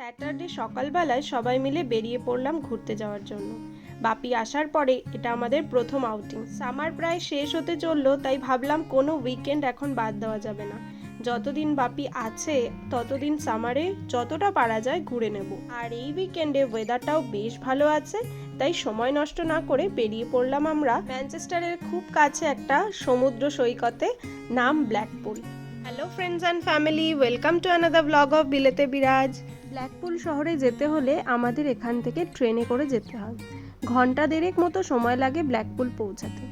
Saturday সকালবেলায় সবাই মিলে বেরিয়ে পড়লাম ঘুরতে যাওয়ার জন্য। বাপি আসার পরে এটা আমাদের প্রথম আউটিং সামার প্রায় শেষ হতে চলল, তাই ভাবলাম কোনো উইকেন্ড এখন বাদ দেওয়া যাবে না। যতদিন বাপি আছে, ততদিন সামারে যতটা পারা যায় ঘুরে নেব। আর এই উইকেন্ডে ওয়েদারটাও বেশ ভালো আছে, তাই সময় নষ্ট না করে বেরিয়ে পড়লাম আমরা ম্যানচেস্টারের খুব কাছে একটা সমুদ্র সৈকতে, নাম Blackpool. Hello friends and family welcome to another blog of বিলেতে Biraj Blackpool শহরে যেতে হলে আমাদের এখান থেকে ট্রেনে করে যেতে হয়। ঘণ্টা দেড়েক মতো সময় লাগে ব্ল্যাকপুল পৌঁছাতে।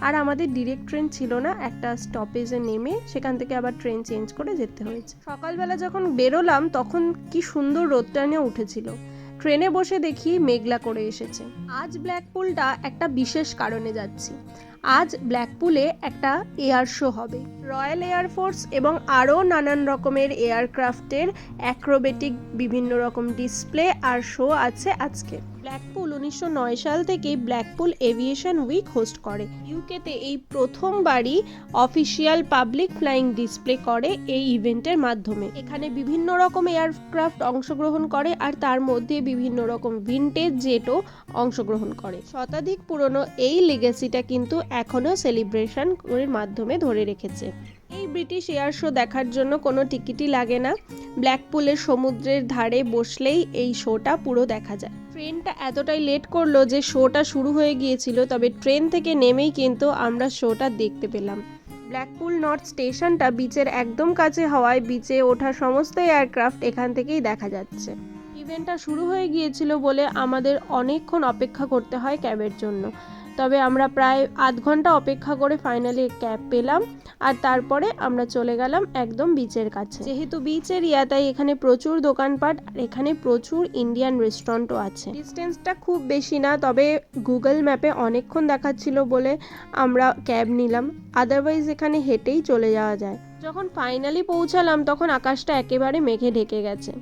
আর আমাদের ডিরেক্ট ট্রেন ছিল না, একটা স্টপেজে নেমে সেখান থেকে আবার ট্রেন চেঞ্জ করে যেতে হয়েছে। সকালবেলা যখন বেরোলাম, তখন কি সুন্দর রোদটা নিয়ে উঠেছিল। ট্রেনে বসে দেখি মেঘলা করে এসেছে। আজ ব্ল্যাকপুলটা একটা বিশেষ কারণে যাচ্ছি। আজ ব্ল্যাকপুলে একটা এয়ার শো হবে। রয়্যাল এয়ারফোর্স এবং আরও নানান রকমের এয়ারক্রাফটের অ্যাক্রোবেটিক বিভিন্ন রকম ডিসপ্লে আর শো আছে আজকে। ব্ল্যাকপুল উনিশশো নয় সাল থেকে ব্ল্যাকপুল এভিয়েশন উইক হোস্ট করে। ইউকেতে এই প্রথমবারই অফিসিয়াল পাবলিক ফ্লাইং ডিসপ্লে করে এই ইভেন্টের মাধ্যমে। এখানে বিভিন্ন রকম এয়ারক্রাফট অংশগ্রহণ করে আর তার মধ্যে বিভিন্ন রকম ভিনটেজ জেটও অংশগ্রহণ করে। শতাধিক পুরনো এই লেগেসিটা কিন্তু এখনও সেলিব্রেশন মাধ্যমে ধরে রেখেছে। এই ব্রিটিশ এয়ার শো দেখার জন্য কোনো টিকিটই লাগে না। ব্ল্যাকপুলের সমুদ্রের ধারে বসলেই এই শোটা পুরো দেখা যায়। ট্রেনটা এতটাই লেট করল যে শোটা শুরু হয়ে গিয়েছিল, তবে ট্রেন থেকে নেমেই কিন্তু আমরা শোটা দেখতে পেলাম। ব্ল্যাকপুল নর্থ স্টেশনটা বিচের একদম কাছে হওয়ায় বিচে ওঠা সমস্ত এয়ারক্রাফট এখান থেকেই দেখা যাচ্ছে। ইভেন্টটা শুরু হয়ে গিয়েছিল বলে আমাদের অনেকক্ষণ অপেক্ষা করতে হয় ক্যাবের জন্য। তবে আমরা প্রায় আধ ঘণ্টা অপেক্ষা করে ফাইনালি ক্যাব পেলাম, আর তারপরে আমরা চলে গেলাম একদম বিচের কাছে। যেহেতু বিচ এরিয়া তাই এখানে প্রচুর দোকানপাট আর এখানে প্রচুর ইন্ডিয়ান রেস্টুরেন্টও আছে। ডিস্টেন্সটা খুব বেশি না, তবে গুগল ম্যাপে অনেকক্ষণ দেখাচ্ছিল বলে আমরা ক্যাব নিলাম। আদারওয়াইজ এখানে হেঁটেই চলে যাওয়া যায়। যখন ফাইনালি পৌঁছালাম, তখন আকাশটা একেবারে মেঘে ঢেকে গেছে।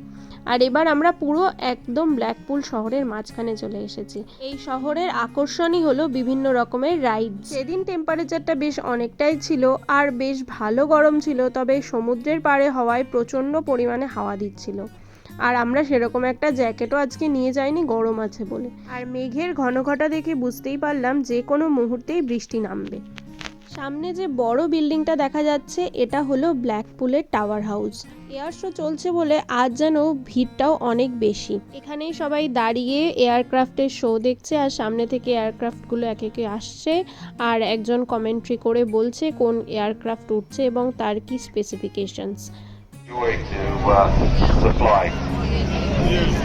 আর এবার আমরা পুরো একদম ব্ল্যাকপুল শহরের মাঝখানে চলে এসেছি। এই শহরের আকর্ষণই হলো বিভিন্ন রকমের রাইড সেদিন টেম্পারেচারটা বেশ অনেকটাই ছিল আর বেশ ভালো গরম ছিল, তবে সমুদ্রের পাড়ে হওয়ায় প্রচণ্ড পরিমাণে হাওয়া দিচ্ছিল। আর আমরা সেরকম একটা জ্যাকেটও আজকে নিয়ে যাইনি, গরম আছে বলে। আর মেঘের ঘন ঘটা দেখে বুঝতেই পারলাম যে কোনো মুহূর্তেই বৃষ্টি নামবে। সামনে যে বড় বিল্ডিংটা দেখা যাচ্ছে এটা হলো ব্ল্যাকপুলের টাওয়ার হাউস এয়ার শো চলছে বলে আজ যেন ভিড়টাও অনেক বেশি এখানেই সবাই দাঁড়িয়ে এয়ারক্রাফটের শো দেখছে আর সামনে থেকে এয়ারক্রাফটগুলো এক একে আসছে আর একজন কমেন্ট্রি করে বলছে কোন এয়ারক্রাফট উঠছে এবং তার কি specifications uh, to fly.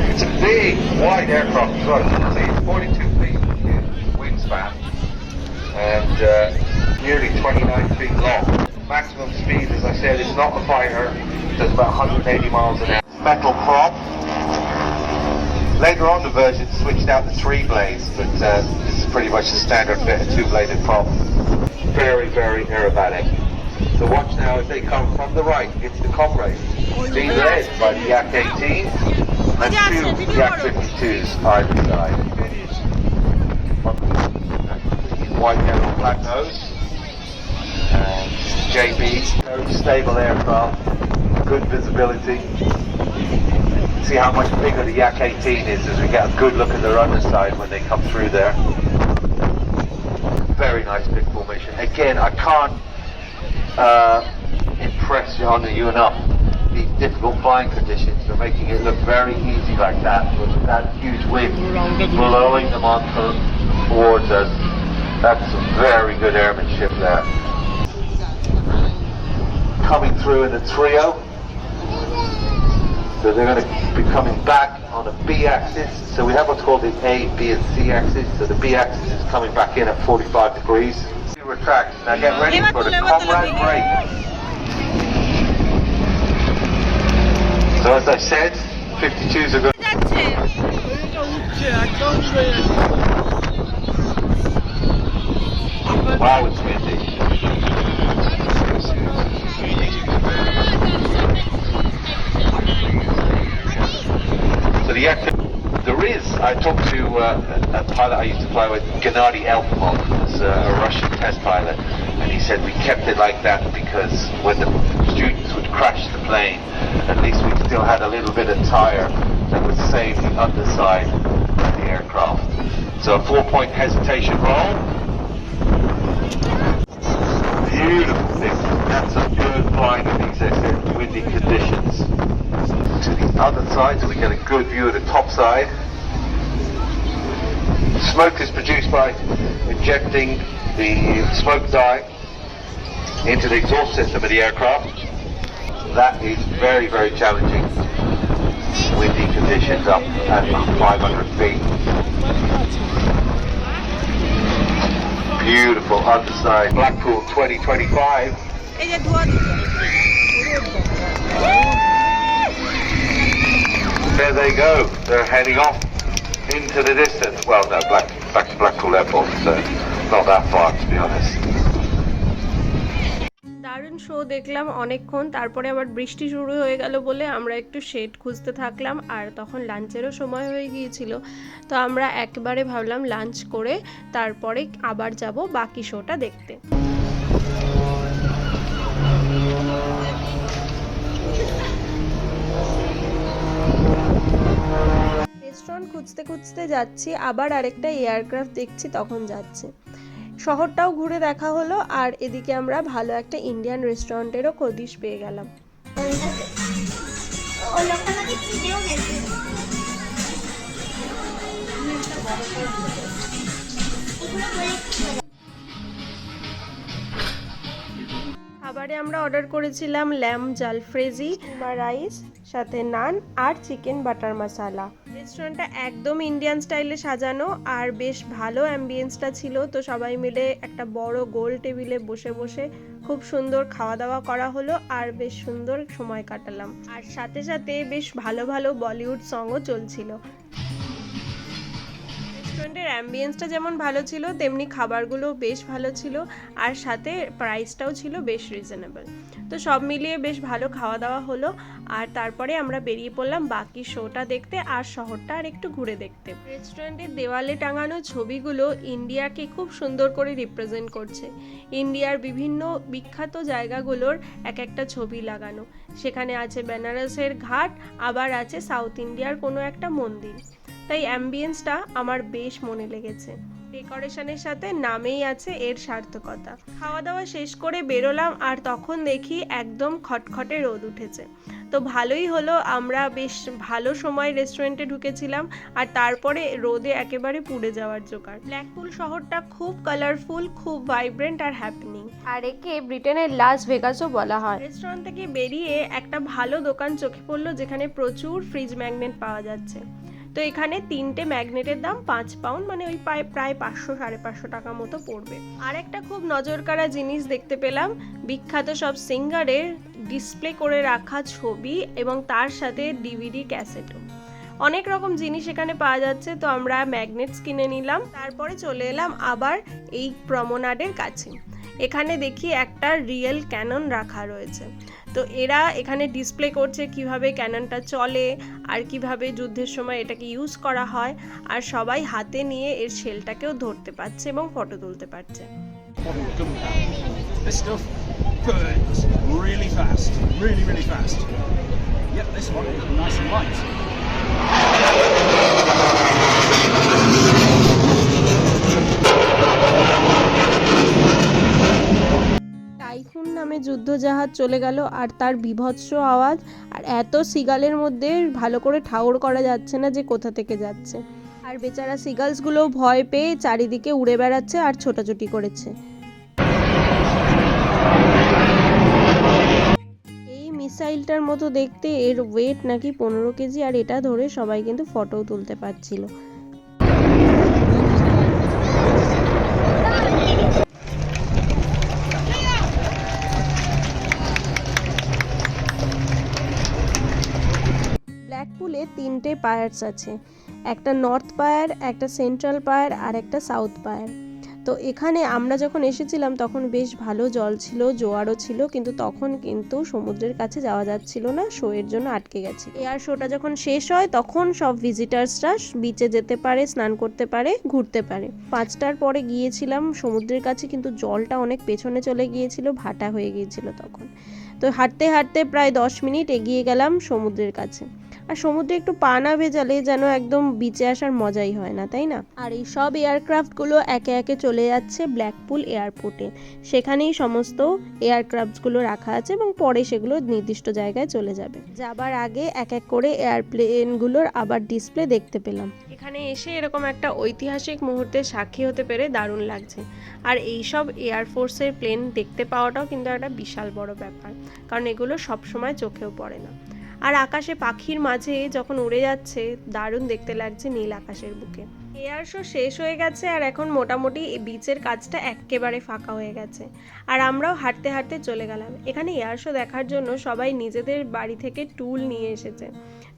It's a big, wide aircraft as well. You can see it's 42 feet wingspan and uh, nearly 29 feet long. Maximum speed, as I said, is not a fighter. It does about 180 miles an hour. Metal prop. Later on, the version switched out to three blades, but uh, this is pretty much the standard fit, a two-bladed prop. Very, very aerobatic. So watch now as they come from the right. It's the Comrade. Being led by the Yak 18 and two Yak 52s either side. White, yellow, black nose. JB, very stable aircraft, good visibility. See how much bigger the Yak 18 is as we get a good look at their underside when they come through there. Very nice big formation. Again, I can't uh, impress you on you enough. These difficult flying conditions are making it look very easy like that, with that huge wind blowing them on towards us. That's some very good airmanship there. Coming through in a trio. So they're going to be coming back on the B axis. So we have what's called the A, B, and C axis. So the B axis is coming back in at 45 degrees. Retract. Now get ready for the comrade break. So as I said, 52s are good. Wow, it's windy. So the Yak, There is. I talked to uh, a a pilot I used to fly with, Gennady Elfimov, who's a Russian test pilot, and he said we kept it like that because when the students would crash the plane, at least we still had a little bit of tire that would save the underside of the aircraft. So a four-point hesitation roll. Beautiful thing. That's a good flying in these windy conditions. To the other side, so we get a good view of the top side. Smoke is produced by injecting the smoke dye into the exhaust system of the aircraft. That is very, very challenging. Windy conditions up at 500 feet. Beautiful underside Blackpool 2025. There they go, they're heading off into the distance. Well, no, Black, back to Blackpool Airport, so not that far, to be honest. দারুণ show দেখলাম অনেকক্ষণ তারপরে আবার বৃষ্টি শুরু হয়ে গেল বলে আমরা একটু শেড খুঁজতে থাকলাম আর তখন লাঞ্চেরও সময় হয়ে গিয়েছিল তো আমরা একবারে ভাবলাম লাঞ্চ করে তারপরে আবার যাব বাকি শোটা দেখতে রেস্টুরেন্ট খুঁজতে খুঁজতে যাচ্ছি, আবার আরেকটা এয়ারক্রাফট দেখছি, তখন যাচ্ছে। শহরটাও ঘুরে দেখা হলো, আর এদিকে আমরা ভালো একটা ইন্ডিয়ান রেস্টুরেন্টেরও খদিশ পেয়ে গেলাম। খাবারে আমরা অর্ডার করেছিলাম ল্যাম জালফ্রেজি বা রাইস, সাথে নান আর চিকেন বাটার মশালা। রেস্টুরেন্টটা একদম ইন্ডিয়ান স্টাইলে সাজানো আর বেশ ভালো অ্যাম্বিয়েন্সটা ছিল। তো সবাই মিলে একটা বড় গোল টেবিলে বসে বসে খুব সুন্দর খাওয়া দাওয়া করা হলো আর বেশ সুন্দর সময় কাটালাম। আর সাথে সাথে বেশ ভালো ভালো বলিউড সংও চলছিল। রেস্টুরেন্টের অ্যাম্বিয়েন্সটা যেমন ভালো ছিল, তেমনি খাবারগুলো বেশ ভালো ছিল, আর সাথে প্রাইসটাও ছিল বেশ রিজনেবল তো সব মিলিয়ে বেশ ভালো খাওয়া দাওয়া হলো, আর তারপরে আমরা বেরিয়ে পড়লাম বাকি শোটা দেখতে আর শহরটা আর একটু ঘুরে দেখতে। রেস্টুরেন্টের দেওয়ালে টাঙানো ছবিগুলো ইন্ডিয়াকে খুব সুন্দর করে রিপ্রেজেন্ট করছে। ইন্ডিয়ার বিভিন্ন বিখ্যাত জায়গাগুলোর এক একটা ছবি লাগানো। সেখানে আছে বেনারসের ঘাট, আবার আছে সাউথ ইন্ডিয়ার কোনো একটা মন্দির। তাই অ্যাম্বিয়েন্সটা আমার বেশ মনে লেগেছে। ডেকোরেশনের সাথে নামেই আছে এর সার্থকতা। খাওয়া দাওয়া শেষ করে বেরোলাম আর তখন দেখি একদম খটখটে রোদ উঠেছে। তো ভালোই হলো আমরা বেশ ভালো সময় রেস্টুরেন্টে ঢুকেছিলাম আর তারপরে রোদে একেবারে পুড়ে যাওয়ার জোগাড়। ব্ল্যাকপুল শহরটা খুব কালারফুল খুব ভাইব্রেন্ট আর হ্যাপেনিং আর একে ব্রিটেনের লাস ভেগাসও বলা হয়। রেস্টুরেন্ট থেকে বেরিয়ে একটা ভালো দোকান চোখে পড়ল যেখানে প্রচুর ফ্রিজ ম্যাগনেট পাওয়া যাচ্ছে। তো এখানে তিনটে ম্যাগনেটের দাম পাঁচ পাউন্ড মানে ওই প্রায় প্রায় পাঁচশো, সাড়ে পাঁচশো টাকা মতো পড়বে। আর একটা খুব নজর কাড়া জিনিস দেখতে পেলাম, বিখ্যাত সব সিঙ্গারের ডিসপ্লে করে রাখা ছবি এবং তার সাথে ডিভিডি ক্যাসেটও। অনেক রকম জিনিস এখানে পাওয়া যাচ্ছে, তো আমরা ম্যাগনেটস কিনে নিলাম। তারপরে চলে এলাম আবার এই প্রমোনাডের কাছে। এখানে দেখি একটা রিয়েল ক্যানন রাখা রয়েছে তো এরা এখানে ডিসপ্লে করছে কীভাবে ক্যাননটা চলে আর কীভাবে যুদ্ধের সময় এটাকে ইউজ করা হয় আর সবাই হাতে নিয়ে এর শেলটাকেও ধরতে পারছে এবং ফটো তুলতে পারছে. Yep, this one is nice and light. Typhoon নামে যুদ্ধজাহাজ চলে গেল আর তার বিভৎস আওয়াজ আর এত সিগালের মধ্যে ভালো করে ঠাউর করা যাচ্ছে না যে কোথা থেকে যাচ্ছে। আর বেচারা সিগালসগুলো ভয় পেয়ে চারিদিকে উড়ে বেড়াচ্ছে আর ছোটাছুটি করেছে। এই মিসাইলটার মতো দেখতে এর ওয়েট নাকি পনেরো কেজি আর এটা ধরে সবাই কিন্তু ফটোও তুলতে পারছিল। তিনটে পায়ার্স আছে। একটা নর্থ পায়ার, একটা সেন্ট্রাল পায়ার আর একটা সাউথ পায়ার। তো এখানে আমরা যখন এসেছিলাম তখন বেশ ভালো জল ছিল, জোয়ারও ছিল, কিন্তু তখন কিন্তু সমুদ্রের কাছে যাওয়া যাচ্ছিল না, শো এর জন্য আটকে গেছে। এয়ার শোটা যখন শেষ হয় তখন সব ভিজিটার্সরা বিচে যেতে পারে, স্নান করতে পারে, ঘুরতে পারে। পাঁচটার পরে গিয়েছিলাম সমুদ্রের কাছে, কিন্তু জলটা অনেক পেছনে চলে গিয়েছিল, ভাটা হয়ে গিয়েছিল তখন। তো হাঁটতে হাঁটতে প্রায় দশ মিনিট এগিয়ে গেলাম সমুদ্রের কাছে। আর সমুদ্রে একটু পা না ভেজালে যেন একদম বিচে আসার মজাই হয় না, তাই না? আর এই সব এয়ারক্রাফটগুলো একে একে চলে যাচ্ছে ব্ল্যাকপুল এয়ারপোর্টে সেখানেই সমস্ত এয়ারক্রাফটসগুলো রাখা আছে এবং পরে সেগুলো নির্দিষ্ট জায়গায় চলে যাবে। যাবার আগে এক এক করে এয়ারপ্লেনগুলোর আবার ডিসপ্লে দেখতে পেলাম। এখানে এসে এরকম একটা ঐতিহাসিক মুহূর্তে সাক্ষী হতে পেরে দারুণ লাগছে। আর এই সব এয়ারফোর্সের প্লেন দেখতে পাওয়াটাও কিন্তু একটা বিশাল বড় ব্যাপার। কারণ এগুলো সব সময় চোখেও পড়ে না। আর আকাশে পাখির মাঝে যখন উড়ে যাচ্ছে, দারুণ দেখতে লাগছে নীল আকাশের বুকে। এয়ার শো শেষ হয়ে গেছে আর এখন মোটামুটি বিচের কাজটা একেবারে ফাঁকা হয়ে গেছে। আর আমরাও হাঁটতে হাঁটতে চলে গেলাম। এখানে এয়ার শো দেখার জন্য সবাই নিজেদের বাড়ি থেকে টুল নিয়ে এসেছে।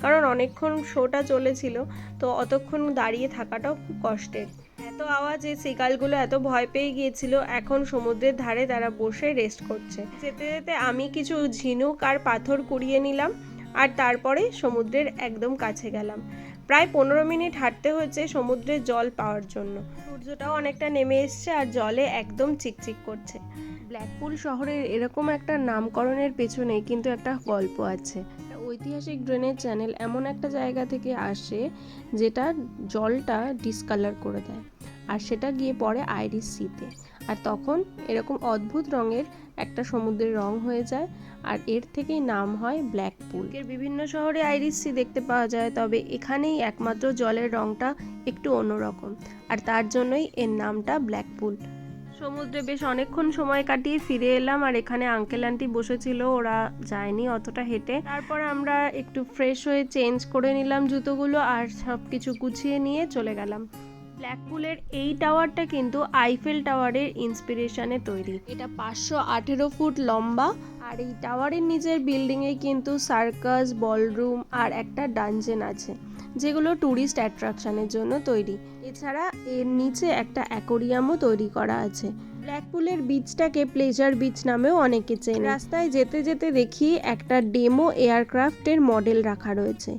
কারণ অনেকক্ষণ শোটা চলেছিল, তো অতক্ষণ দাঁড়িয়ে থাকাটাও খুব কষ্টের। আওয়াজে সিকালগুলো এত ভয় পেয়ে গিয়েছিল, এখন সমুদ্রের ধারে তারা বসে রেস্ট করছে। যেতে যেতে আমি কিছু ঝিনুক আর পাথর কুড়িয়ে নিলাম আর তারপরে সমুদ্রের একদম কাছে গেলাম। প্রায় পনেরো মিনিট হাঁটতে হয়েছে সমুদ্রের জল পাওয়ার জন্য। সূর্যটাও অনেকটা নেমে এসছে আর জলে একদম চিকচিক করছে। ব্ল্যাকপুল শহরের এরকম একটা নামকরণের পেছনে কিন্তু একটা গল্প আছে। ঐতিহাসিক ড্রেনের চ্যানেল এমন একটা জায়গা থেকে আসে যেটা জলটা ডিসকালার করে দেয়। আর সেটা গিয়ে পড়ে আইরিস সিতে। আর তখন এরকম অদ্ভুত রঙের একটা সমুদ্রের রং হয়ে যায় আর এর থেকেই নাম হয় ব্ল্যাক পুল। এর বিভিন্ন শহরে আইরিস সি দেখতে পাওয়া যায়, তবে এখানেই একমাত্র জলের রংটা একটু অন্যরকম। আর তার জন্যই এর নামটা ব্ল্যাক পুল। সমুদ্রে বেশ অনেকক্ষণ সময় কাটিয়ে ফিরে এলাম আর এখানে আঙ্কেল আন্টি বসেছিল, ওরা যায়নি অতটা হেঁটে। তারপর আমরা একটু ফ্রেশ হয়ে চেঞ্জ করে নিলাম জুতোগুলো আর সব কিছু গুছিয়ে নিয়ে চলে গেলাম। ব্ল্যাকপুলের এই টাওয়ারটা কিন্তু আইফেল টাওয়ারের ইন্সপিরেশনে তৈরি। এটা পাঁচশো আঠেরো ফুট লম্বা আর এই টাওয়ারের নিচের বিল্ডিংয়ে কিন্তু সার্কাস, বলরুম আর একটা ডানজেন আছে, যেগুলো ট্যুরিস্ট অ্যাট্রাকশানের জন্য তৈরি। এছাড়া এর নিচে একটা অ্যাকোরিয়ামও তৈরি করা আছে। ব্ল্যাকপুলের বিচটাকে প্লেজার বিচ নামেও অনেকে চেনে। রাস্তায় যেতে যেতে দেখি একটা ডেমো এয়ারক্রাফটের মডেল রাখা রয়েছে।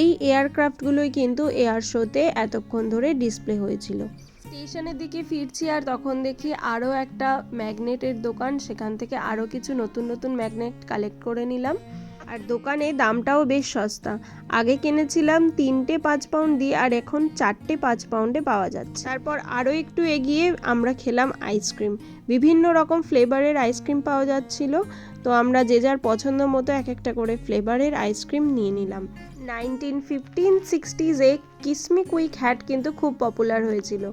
এই এয়ারক্রাফটগুলোই কিন্তু এয়ার শোতে এতক্ষণ ধরে ডিসপ্লে হয়েছিল। স্টেশনের দিকে ফিরছি আর তখন দেখি আরও একটা ম্যাগনেটের দোকান। সেখান থেকে আরও কিছু নতুন নতুন ম্যাগনেট কালেক্ট করে নিলাম। আর দোকানে দামটাও বেশ সস্তা। আগে কিনেছিলাম তিনটে পাঁচ পাউন্ড দিয়ে আর এখন চারটে পাঁচ পাউন্ডে পাওয়া যাচ্ছে। তারপর আরও একটু এগিয়ে আমরা খেলাম আইসক্রিম বিভিন্ন রকম ফ্লেভারের আইসক্রিম পাওয়া যাচ্ছিল। তো আমরা যে যার পছন্দ মতো এক একটা করে ফ্লেভারের আইসক্রিম নিয়ে নিলাম। নাইনটিন ফিফটিন সিক্সটিজে কিসমি কুইক হ্যাট কিন্তু খুব পপুলার হয়েছিল।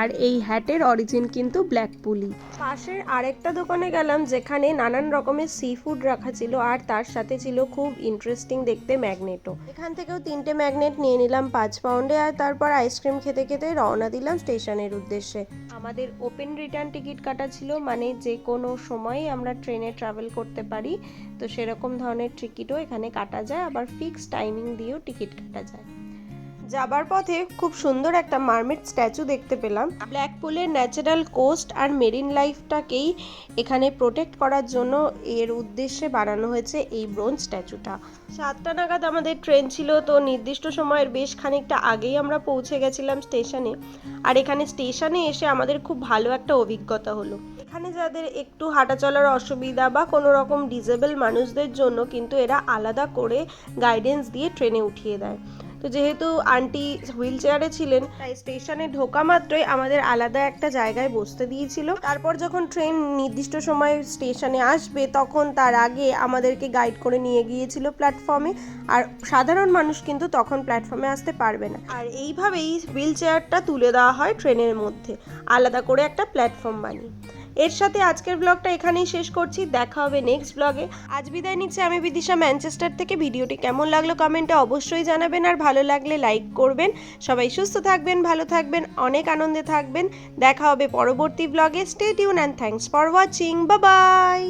আর এই হ্যাটের অরিজিন কিন্তু ব্ল্যাক পুলি। পাশের আরেকটা দোকানে গেলাম যেখানে নানান রকমের সি ফুড রাখা ছিল আর তার সাথে ছিল খুব ইন্টারেস্টিং দেখতে ম্যাগনেটও এখান থেকেও তিনটে ম্যাগনেট নিয়ে নিলাম পাঁচ পাউন্ডে আর তারপর আইসক্রিম খেতে খেতে রওনা দিলাম স্টেশনের উদ্দেশ্যে। আমাদের ওপেন রিটার্ন টিকিট কাটা ছিল মানে যে কোনো সময় আমরা ট্রেনে ট্রাভেল করতে পারি। তো সেরকম ধরনের টিকিটও এখানে কাটা যায়, আবার ফিক্সড টাইমিং দিয়েও টিকিট কাটা যায়। যাবার পথে খুব সুন্দর একটা মার্মেড স্ট্যাচু দেখতে পেলাম। ব্ল্যাক পুলের ন্যাচারাল কোস্ট আর মেরিন লাইফটাকেই এখানে প্রোটেক্ট করার জন্য এর উদ্দেশ্যে বানানো হয়েছে এই ব্রোঞ্জ স্ট্যাচুটা। সাতটা নাগাদ আমাদের ট্রেন ছিল, তো নির্দিষ্ট সময়ের বেশ খানিকটা আগেই আমরা পৌঁছে গেছিলাম স্টেশনে। আর এখানে স্টেশনে এসে আমাদের খুব ভালো একটা অভিজ্ঞতা হলো। এখানে যাদের একটু হাঁটা চলার অসুবিধা বা কোনো রকম ডিজেবল মানুষদের জন্য কিন্তু এরা আলাদা করে গাইডেন্স দিয়ে ট্রেনে উঠিয়ে দেয়। তো যেহেতু আন্টি হুইল চেয়ারে ছিলেন, তাই স্টেশনে ঢোকা মাত্রই আমাদের আলাদা একটা জায়গায় বসতে দিয়েছিল। তারপর যখন ট্রেন নির্দিষ্ট সময় স্টেশনে আসবে, তখন তার আগে আমাদেরকে গাইড করে নিয়ে গিয়েছিল প্ল্যাটফর্মে। আর সাধারণ মানুষ কিন্তু তখন প্ল্যাটফর্মে আসতে পারবে না। আর এইভাবেই হুইল চেয়ারটা তুলে দেওয়া হয় ট্রেনের মধ্যে। আলাদা করে একটা প্ল্যাটফর্ম বানিয়ে। এর সাথে আজকের ব্লগটা এখানেই শেষ করছি। দেখা হবে নেক্সট ব্লগে আজ বিদায় নিচ্ছে আমি বিদিশা ম্যানচেস্টার থেকে। ভিডিওটি কেমন লাগল কমেন্টে অবশ্যই জানাবেন। আর ভালো লাগলে লাইক করবেন। সবাই সুস্থ থাকবেন, ভালো থাকবেন, অনেক আনন্দে থাকবেন। দেখা হবে পরবর্তী ব্লগে stay tune and thanks for watching বা বাই